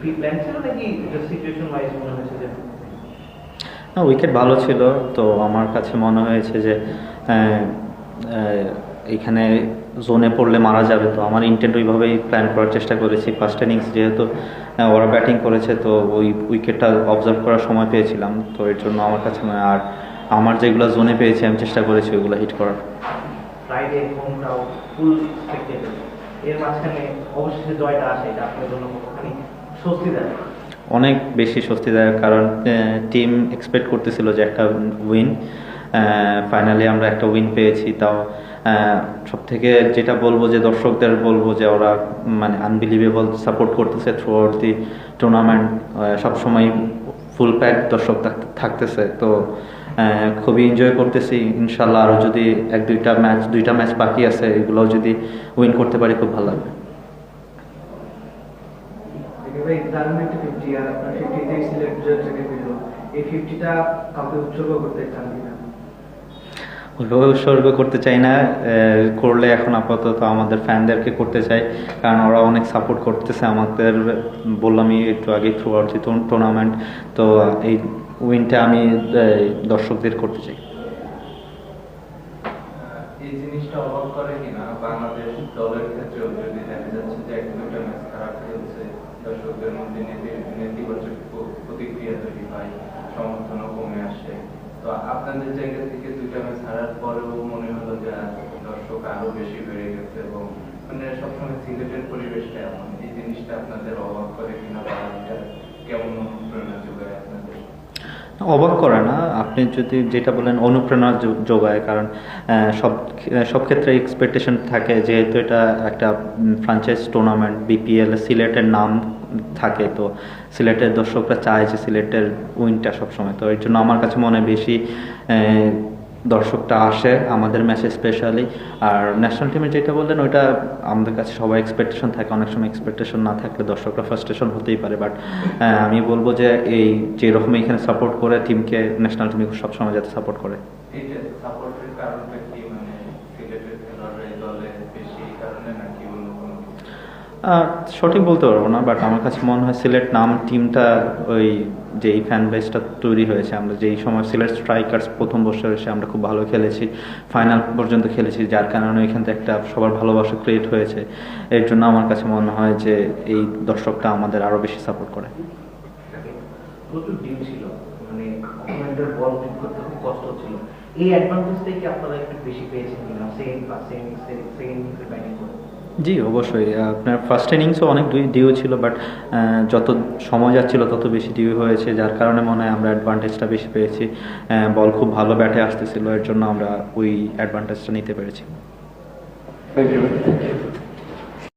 কি প্ল্যান ছিল নাকি সিচুয়েশন ওয়াইজ মনে হয়েছে যে না উইকেট ভালো ছিল তো আমার কাছে মনে হয়েছে যে এইখানে জোনে পড়লে মারা যাবে। তো আমার ইন্টেন্ট ওইভাবেই প্ল্যান করার চেষ্টা করেছি। ফার্স্ট ইনিংস যেহেতু ওরা ব্যাটিং করেছে তো ওই উইকেটটা অবজার্ভ করার সময় পেয়েছিলাম। তো এর জন্য আমার কাছে মনে হয় আর আমার যেগুলো জোনে পেয়েছি আমি চেষ্টা করেছি ওইগুলো হিট করার। এর মাঝখানে অবশেষে জয়টা আসে এটা আপনার জন্য অনেক বেশি স্বস্তিদায়ক কারণ টিম এক্সপেক্ট করতেছিল যে একটা উইন ফাইনালি আমরা একটা উইন পেয়েছি, তাও সব থেকে যেটা বলব যে দর্শকদের বলব যে ওরা মানে আনবিলিভেবল সাপোর্ট করতেছে থ্রু আউট দি টুর্নামেন্ট সবসময় ফুল প্যাক দর্শক থাকতেছে, তো খুবই এনজয় করতেছি, ইনশাল্লাহ আরও যদি এক দুইটা ম্যাচ দুইটা ম্যাচ বাকি আছে, এগুলোও যদি উইন করতে পারি, খুব ভালো লাগবে। একেবারে দারুণ একটা ফিফটি আর আপনার ফিফটিতে সিলেক্ট বিজয় থেকে পেল এই ফিফটিটা কাউকে উৎসর্গ করতে চান কিনা ওইভাবে উৎসর্গ করতে চাই না করলে এখন আপাতত আমাদের ফ্যানদেরকে করতে চাই কারণ ওরা অনেক সাপোর্ট করতেছে আমাদের বললামই একটু আগে থ্রু আউট টুর্নামেন্ট তো এই উইনটা আমি দর্শকদের করতে চাই। এই জিনিসটা অবাক করে কিনা? বাংলাদেশ দলের ক্ষেত্রেও যদি দেখা যাচ্ছে যে এক দুটা ম্যাচ খারাপ খেলছে দর্শকদের মধ্যে নেতিবাচক প্রতিক্রিয়া তৈরি হয়, সমর্থনও কমে আসে। তো আপনাদের জায়গা থেকে দুইটা ম্যাচ হারার পরেও মনে হলো যে দর্শক আরও বেশি বেড়ে গেছে এবং মানে সবসময় সিলেটের পরিবেশটা এমন। এই জিনিসটা আপনাদের অবাক করে কিনা বা কেমন অনুপ্রেরণা যোগায় আপনাদের? অবাক করে না। আপনি যদি যেটা বলেন অনুপ্রেরণা যোগায়, কারণ সব সব ক্ষেত্রে এক্সপেকটেশন থাকে, যেহেতু এটা একটা ফ্রাঞ্চাইজ টুর্নামেন্ট বিপিএল সিলেটের নাম থাকে তো, সিলেটের দর্শকরা চায় যে সিলেটের উইনটা সবসময়। তো এর জন্য আমার কাছে মনে বেশি দর্শকটা আসে আমাদের ম্যাচে স্পেশালি আর ন্যাশনাল টিমে যেটা বললেন, ওইটা আমাদের কাছে সবাই এক্সপেকটেশন থাকে, অনেক সময় এক্সপেকটেশন না থাকলে দর্শকরা ফার্স্টেশন হতেই পারে। বাট আমি বলব যে এই যেরকম এখানে সাপোর্ট করে টিমকে ন্যাশনাল টিমকে সবসময় যাতে সাপোর্ট করে। সাপোর্টের কারণটা কি? মানে ক্রিকেটের খেলোয়াড়রা এই দলে বেশি কারণে নাকি অন্য কোনো কিছু? আহ, সঠিক বলতে পারব না বাট আমার কাছে মনে হয় সিলেট নাম টিমটা ওই যে এই ফ্যান বেসটা তৈরি হয়েছে আমরা যেই সময় সিলেট স্ট্রাইকার্স প্রথম বছর এসে আমরা খুব ভালো খেলেছি ফাইনাল পর্যন্ত খেলেছি যার কারণে এখান থেকে একটা সবার ভালোবাসা ক্রিয়েট হয়েছে এর জন্য আমার কাছে মনে হয় যে এই দর্শকটা আমাদের আরও বেশি সাপোর্ট করে ছিল মানে বল করতে খুব কষ্ট ছিল এই অ্যাডভান্টেজটাই কি আপনারা একটু বেশি পেয়েছেন কিনা সেম বা সেম ইনিংসে ব্যাটিং করে জি, অবশ্যই। আপনার ফার্স্ট ইনিংসও অনেক দুই ডিউ ছিল বাট যত সময় যাচ্ছিল, তত বেশি ডিউ হয়েছে, যার কারণে মনে হয় আমরা অ্যাডভান্টেজটা বেশি পেয়েছি। বল খুব ভালো ব্যাটে আসতেছিল, এর জন্য আমরা ওই অ্যাডভান্টেজটা নিতে পেরেছি। Thank you.